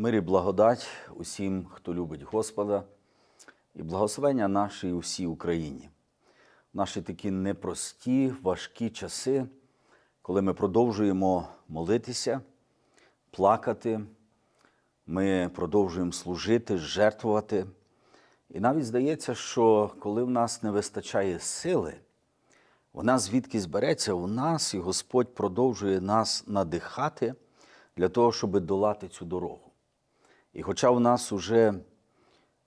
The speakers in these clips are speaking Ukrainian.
Мир і благодать усім, хто любить Господа, і благословення нашій усій Україні. В наші такі непрості, важкі часи, коли ми продовжуємо молитися, плакати, ми продовжуємо служити, жертвувати. І навіть здається, що коли в нас не вистачає сили, вона звідки збереться у нас, і Господь продовжує нас надихати для того, щоб долати цю дорогу. І хоча у нас вже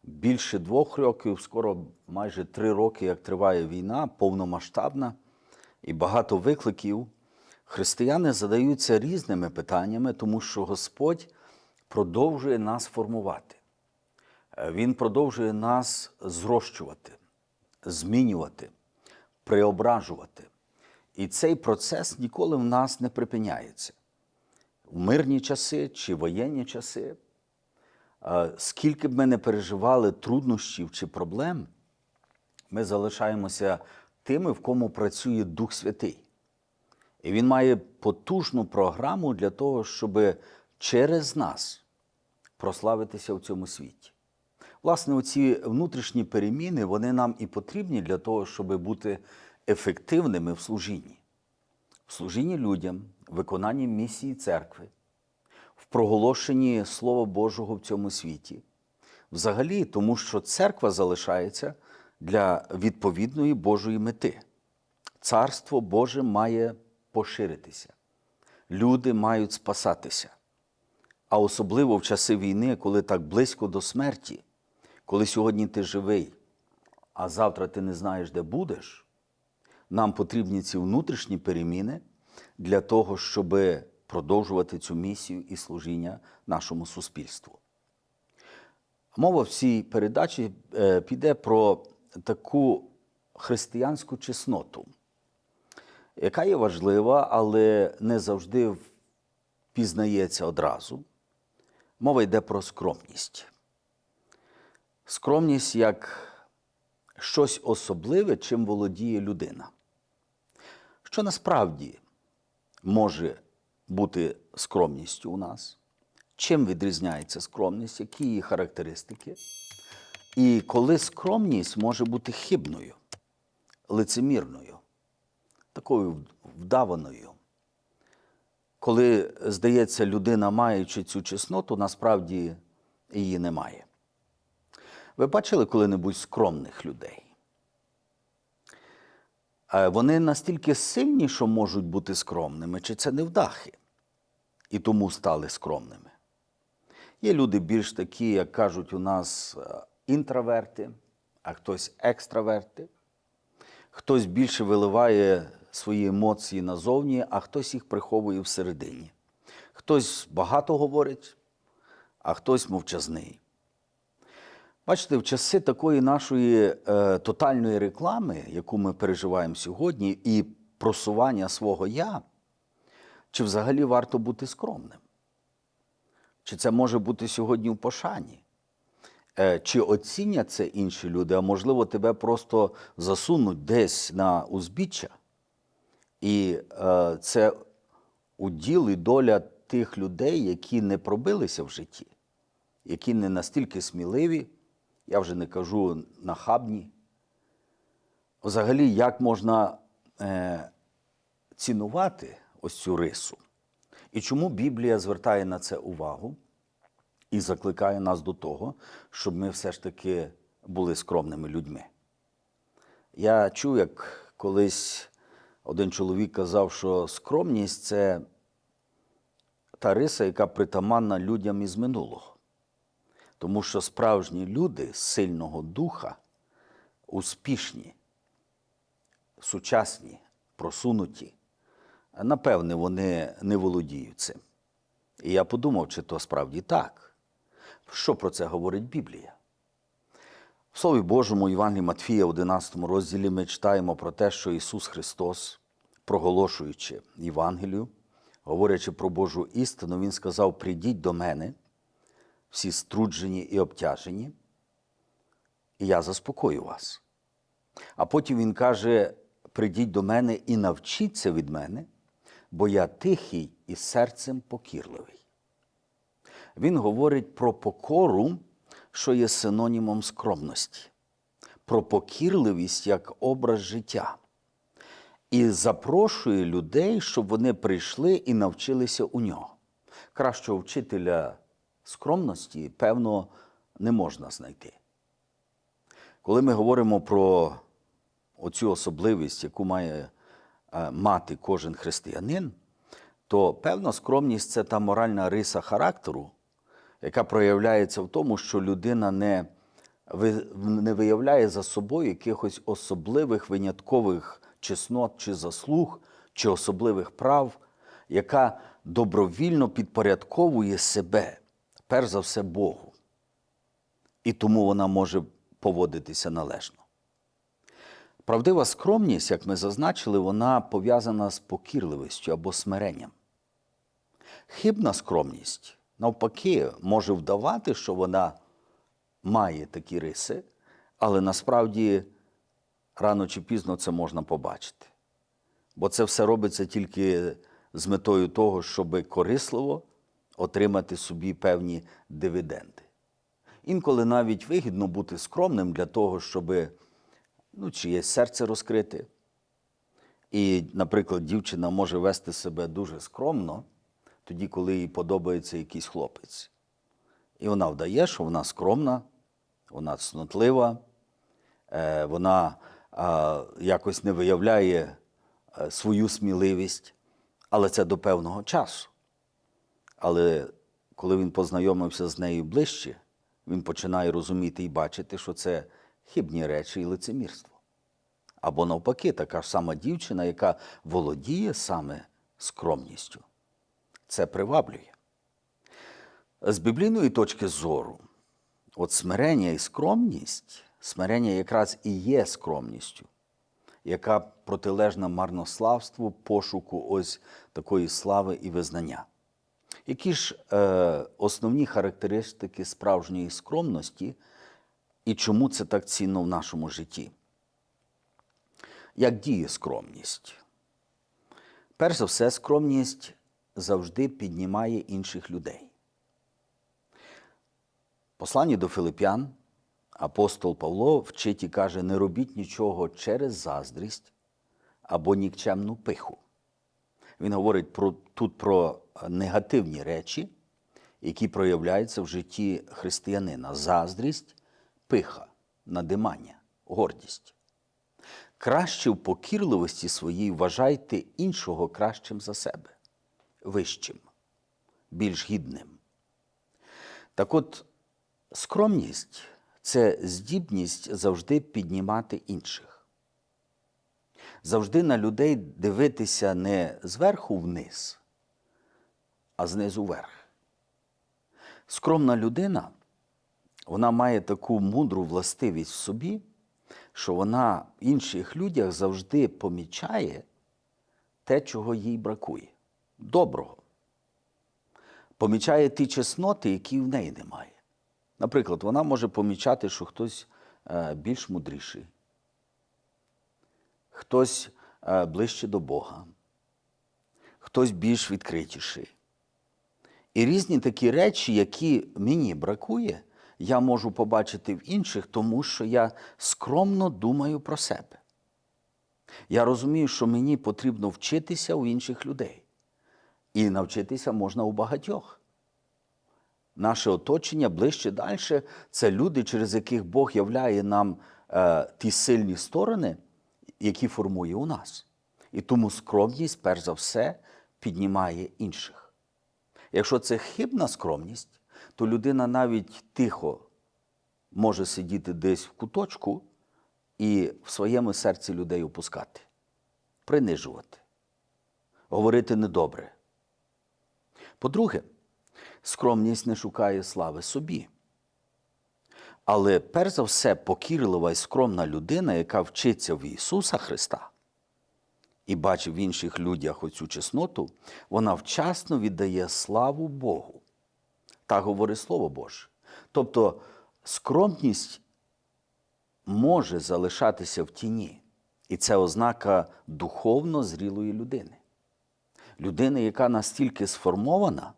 більше двох років, скоро майже три роки, як триває війна, повномасштабна і багато викликів, християни задаються різними питаннями, тому що Господь продовжує нас формувати. Е, Він продовжує нас зрощувати, змінювати, преображувати. І цей процес ніколи в нас не припиняється. В мирні часи чи воєнні часи, скільки б ми не переживали труднощів чи проблем, ми залишаємося тими, в кому працює Дух Святий. І він має потужну програму для того, щоб через нас прославитися в цьому світі. Власне, оці внутрішні переміни вони нам і потрібні для того, щоб бути ефективними в служінні, в служінні людям, виконанні місії церкви, в проголошенні Слова Божого в цьому світі. Взагалі, тому що церква залишається для відповідної Божої мети. Царство Боже має поширитися, люди мають спасатися. А особливо в часи війни, коли так близько до смерті, коли сьогодні ти живий, а завтра ти не знаєш, де будеш, нам потрібні ці внутрішні переміни для того, щоб продовжувати цю місію і служіння нашому суспільству. Мова в цій передачі е, піде про таку християнську чесноту, яка є важлива, але не завжди впізнається одразу. Мова йде про скромність. Скромність як щось особливе, чим володіє людина. Що насправді може бути скромністю у нас? Чим відрізняється скромність, які її характеристики? І коли скромність може бути хибною, лицемірною, такою вдаваною. Коли, здається, людина, маючи цю чесноту, насправді її немає. Ви бачили коли-небудь скромних людей? Е, Вони настільки сильні, що можуть бути скромними, чи це невдахи, і тому стали скромними. Є люди більш такі, як кажуть у нас, е, інтроверти, а хтось екстраверти. Хтось більше виливає свої емоції назовні, а хтось їх приховує всередині. Хтось багато говорить, а хтось мовчазний. Бачите, в часи такої нашої е, тотальної реклами, яку ми переживаємо сьогодні, і просування свого я, чи взагалі варто бути скромним? Чи це може бути сьогодні в пошані? Е, Чи оцінять це інші люди, а можливо, тебе просто засунуть десь на узбіччя? І е, це уділ і доля тих людей, які не пробилися в житті, які не настільки сміливі, я вже не кажу нахабні. Взагалі, як можна е, цінувати ось цю рису? І чому Біблія звертає на це увагу і закликає нас до того, щоб ми все ж таки були скромними людьми? Я чув, як колись один чоловік казав, що скромність це та риса, яка притаманна людям із минулого. Тому що справжні люди сильного духа, успішні, сучасні, просунуті, напевне, вони не володіють цим. І я подумав, чи то справді так. Що про це говорить Біблія? В Слові Божому Євангелії Матфія, 11 розділі, ми читаємо про те, що Ісус Христос, проголошуючи Євангелію, говорячи про Божу істину, Він сказав: Прийдіть до мене, всі струджені і обтяжені, і я заспокою вас. А потім Він каже: Прийдіть до мене і навчіться від мене, бо я тихий і серцем покірливий. він говорить про покору, що є синонімом скромності, про покірливість як образ життя. І запрошує людей, щоб вони прийшли і навчилися у нього. Кращого вчителя скромності, певно, не можна знайти. Коли ми говоримо про оцю особливість, яку має е, мати кожен християнин, то певна скромність це та моральна риса характеру, яка проявляється в тому, що людина не, не виявляє за собою якихось особливих виняткових чеснот чи заслуг, чи особливих прав, яка добровільно підпорядковує себе, перш за все Богу. І тому вона може поводитися належно. Правдива скромність, як ми зазначили, вона пов'язана з покірливістю або смиренням. Хибна скромність, навпаки, може вдавати, що вона має такі риси, але насправді рано чи пізно це можна побачити. Бо це все робиться тільки з метою того, щоб корисливо отримати собі певні дивіденди. Інколи навіть вигідно бути скромним для того, щоб ну, чиєсь серце розкрити. І, наприклад, дівчина може вести себе дуже скромно, тоді, коли їй подобається якийсь хлопець. І вона вдає, що вона скромна, вона цнотлива, е, вона якось не виявляє е, свою сміливість, але це до певного часу. Але коли він познайомився з нею ближче, він починає розуміти і бачити, що це хибні речі і лицемірство. Або навпаки, така ж сама дівчина, яка володіє саме скромністю. Це приваблює. З біблійної точки зору, от смирення і скромність, смирення якраз і є скромністю, яка протилежна марнославству, пошуку ось такої слави і визнання. Які ж е, основні характеристики справжньої скромності і чому це так цінно в нашому житті? Як діє скромність? Перш за все, скромність завжди піднімає інших людей. В Посланні до Филип'ян апостол Павло вчить і каже: не робіть нічого через заздрість або нікчемну пиху. Він говорить про, тут про негативні речі, які проявляються в житті християнина: заздрість, пиха, надимання, гордість. Краще в покірливості своїй вважайте іншого кращим за себе, вищим, більш гідним. Так от, скромність це здібність завжди піднімати інших. Завжди на людей дивитися не зверху вниз, а знизу вверх. Скромна людина, вона має таку мудру властивість в собі, що вона в інших людях завжди помічає те, чого їй бракує. Доброго. Помічає ті чесноти, які в неї немає. Наприклад, вона може помічати, що хтось е, більш мудріший, хтось е, ближче до Бога, хтось більш відкритіший. І різні такі речі, які мені бракує, я можу побачити в інших, тому що я скромно думаю про себе. Я розумію, що мені потрібно вчитися у інших людей. І навчитися можна у багатьох. Наше оточення ближче далі це люди, через яких Бог являє нам е, ті сильні сторони, які формує у нас. І тому скромність, перш за все, піднімає інших. Якщо це хибна скромність, то людина навіть тихо може сидіти десь в куточку і в своєму серці людей опускати, принижувати, говорити недобре. По-друге, скромність не шукає слави собі. Але перш за все, покірлива і скромна людина, яка вчиться в Ісуса Христа і бачить в інших людях оцю чесноту, вона вчасно віддає славу Богу. Так говорить Слово Боже. Тобто скромність може залишатися в тіні, і це ознака духовно зрілої людини. Людини, яка настільки сформована,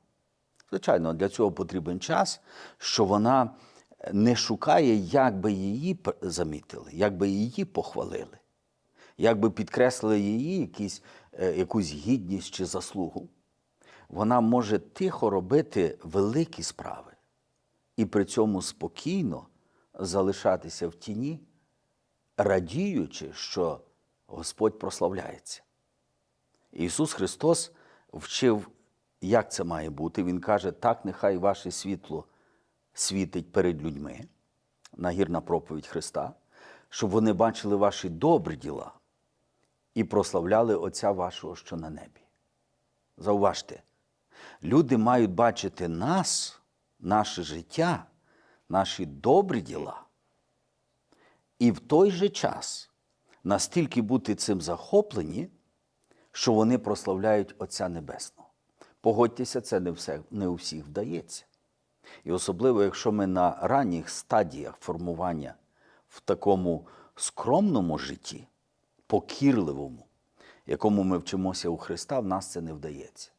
Звичайно, для цього потрібен час, що вона не шукає, як би її замітили, як би її похвалили, як би підкреслили її якісь, е, якусь гідність чи заслугу. Вона може тихо робити великі справи і при цьому спокійно залишатися в тіні, радіючи, що Господь прославляється. Ісус Христос вчив, як це має бути. Він каже, так нехай ваше світло світить перед людьми, нагірна проповідь Христа, щоб вони бачили ваші добрі діла і прославляли Отця вашого, що на небі. Зауважте, люди мають бачити нас, наше життя, наші добрі діла. І в той же час настільки бути цим захоплені, що вони прославляють Отця Небесного. Погодьтеся, це не, все, не у всіх вдається. І особливо, якщо ми на ранніх стадіях формування в такому скромному житті, покірливому, якому ми вчимося у Христа, в нас це не вдається.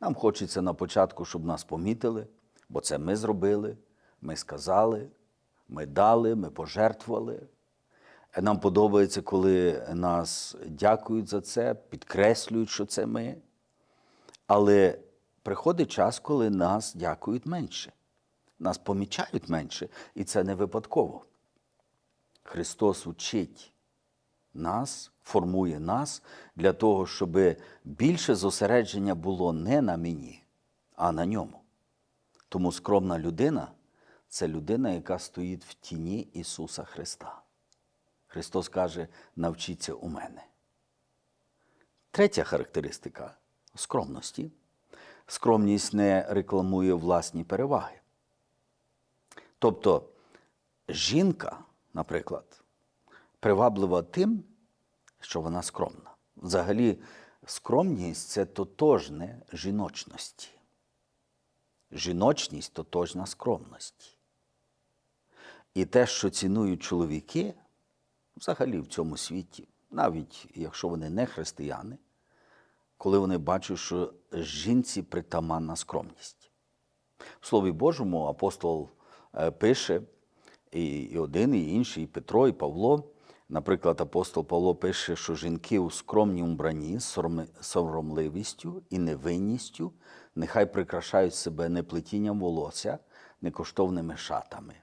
Нам хочеться на початку, щоб нас помітили, бо це ми зробили, ми сказали, ми дали, ми пожертвували. Нам подобається, коли нас дякують за це, підкреслюють, що це ми. Але приходить час, коли нас дякують менше, нас помічають менше, і це не випадково. Христос учить нас, формує нас для того, щоб більше зосередження було не на мені, а на ньому. Тому скромна людина це людина, яка стоїть в тіні Ісуса Христа. Христос каже: навчіться у мене. Третя характеристика скромності. Скромність не рекламує власні переваги. Тобто жінка, наприклад, приваблива тим, що вона скромна. Взагалі, скромність це тотожне жіночності. Жіночність тотожна скромності. І те, що цінують чоловіки, взагалі в цьому світі, навіть якщо вони не християни, коли вони бачать, що жінці притаманна скромність. В Слові Божому апостол е, пише, і і один, і інший, і Петро, і Павло. Наприклад, апостол Павло пише, що жінки у скромній убранні з соромливістю і невинністю нехай прикрашають себе не плетінням волосся, не коштовними шатами.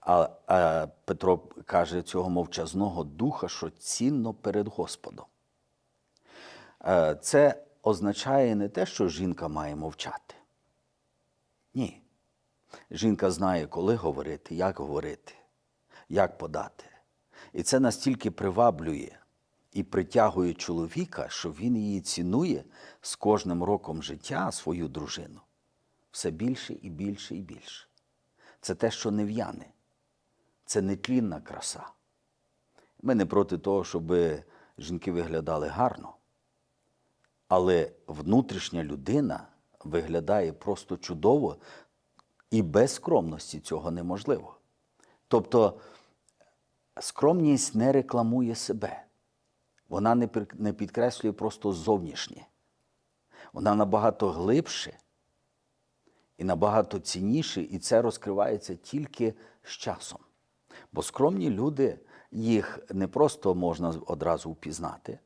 А, а Петро каже цього мовчазного духа, що цінно перед Господом. Е, Це означає не те, що жінка має мовчати. Ні. Жінка знає, коли говорити, як говорити, як подати. І це настільки приваблює і притягує чоловіка, що він її цінує з кожним роком життя свою дружину. Все більше і більше і більше. Це те, що не в'яне. Це нетлінна краса. Ми не проти того, щоб жінки виглядали гарно. Але внутрішня людина виглядає просто чудово, і без скромності цього неможливо. Тобто скромність не рекламує себе, вона не підкреслює просто зовнішнє. Вона набагато глибше і набагато цінніше, і це розкривається тільки з часом. Бо скромні люди, їх не просто можна одразу впізнати.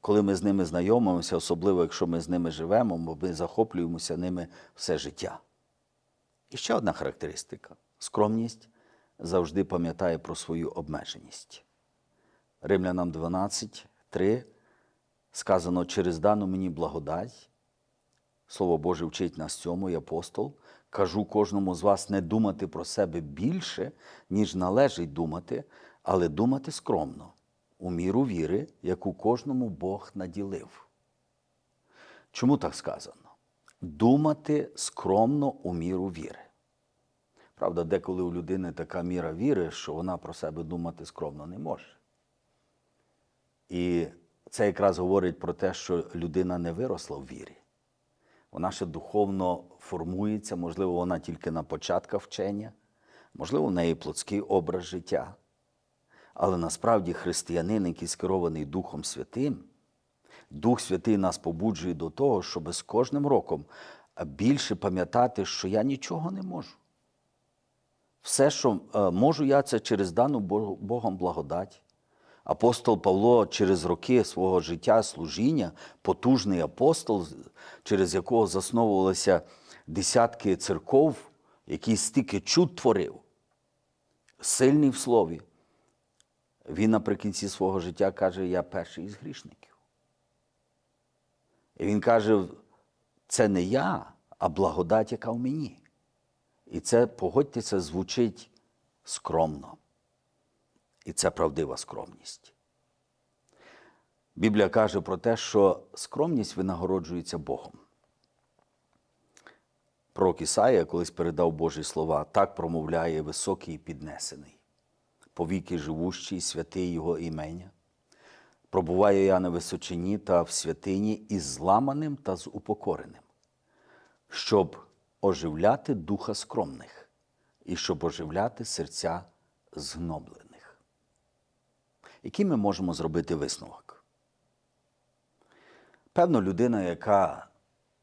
Коли ми з ними знайомимося, особливо якщо ми з ними живемо, бо ми захоплюємося ними все життя. І ще одна характеристика: скромність завжди пам'ятає про свою обмеженість. Римлянам 12, 3 сказано, через дану мені благодать. Слово Боже вчить нас цьому, і апостол. Кажу кожному з вас не думати про себе більше, ніж належить думати, але думати скромно, у міру віри, яку кожному Бог наділив. Чому так сказано? Думати скромно у міру віри. Правда, деколи у людини така міра віри, що вона про себе думати скромно не може. І це якраз говорить про те, що людина не виросла в вірі. Вона ще духовно формується, можливо, вона тільки на початках вчення, можливо, в неї плотський образ життя. Але насправді християнин, який скерований Духом Святим, Дух Святий нас побуджує до того, щоб з кожним роком більше пам'ятати, що я нічого не можу. Все, що е, можу я, це через дану Богом благодать. Апостол Павло через роки свого життя служіння, потужний апостол, через якого засновувалися десятки церков, який стільки чуд творив, сильний в слові. Він наприкінці свого життя каже: Я перший із грішників. І він каже: це не я, а благодать, яка в мені. І це, погодьтеся, звучить скромно. І це правдива скромність. Біблія каже про те, що скромність винагороджується Богом. Пророк Ісаїя колись передав Божі слова, так промовляє високий і піднесений, повіки живущий, святий Його імення. Пробуває я на височині та в святині із зламаним та з упокореним, щоб оживляти духа скромних і щоб оживляти серця згноблених. Який ми можемо зробити висновок? Певно, людина, яка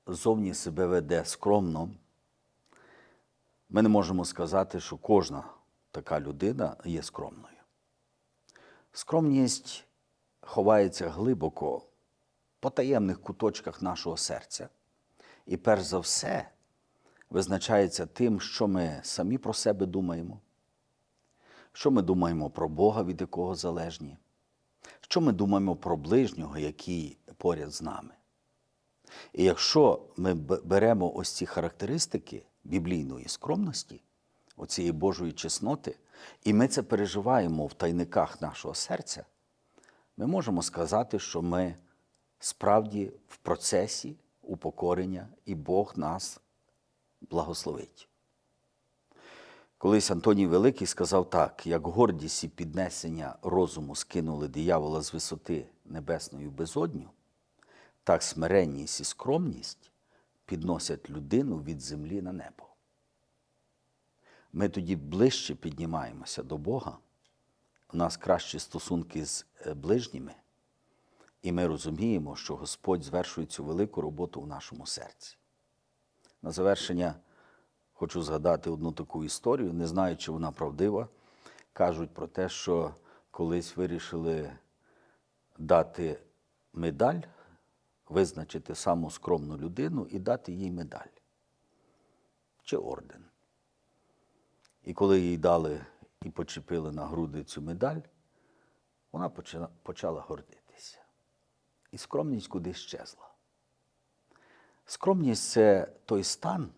зовні себе веде скромно, ми не можемо сказати, що кожна така людина є скромною. Скромність ховається глибоко в потаємних куточках нашого серця. І перш за все визначається тим, що ми самі про себе думаємо, що ми думаємо про Бога, від якого залежні, що ми думаємо про ближнього, який поряд з нами. І якщо ми беремо ось ці характеристики біблійної скромності, оцієї Божої чесноти, і ми це переживаємо в тайниках нашого серця, ми можемо сказати, що ми справді в процесі упокорення, і Бог нас благословить. Колись Антоній Великий сказав так: як гордість і піднесення розуму скинули диявола з висоти небесної в безодню, так смиренність і скромність підносять людину від землі на небо. Ми тоді ближче піднімаємося до Бога, у нас кращі стосунки з е, ближніми, і ми розуміємо, що Господь звершує цю велику роботу в нашому серці. На завершення хочу згадати одну таку історію, не знаю, чи вона правдива. Кажуть про те, що колись вирішили дати медаль, визначити саму скромну людину і дати їй медаль чи орден. І коли їй дали і почепили на груди цю медаль, вона почала, гордитися. І скромність кудись щезла. Скромність це той стан,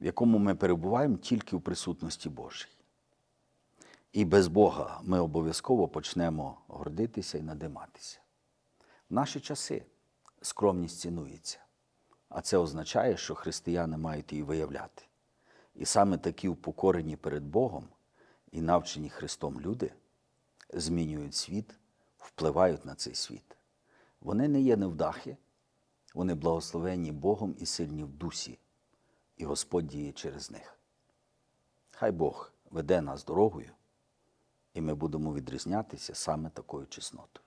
в якому ми перебуваємо тільки в присутності Божій. І без Бога ми обов'язково почнемо гордитися і надиматися. В наші часи скромність цінується, а це означає, що християни мають її виявляти. І саме такі упокорені перед Богом і навчені Христом люди змінюють світ, впливають на цей світ. Вони не є невдахи, вони благословені Богом і сильні в дусі, і Господь діє через них. Хай Бог веде нас дорогою, і ми будемо відрізнятися саме такою чеснотою.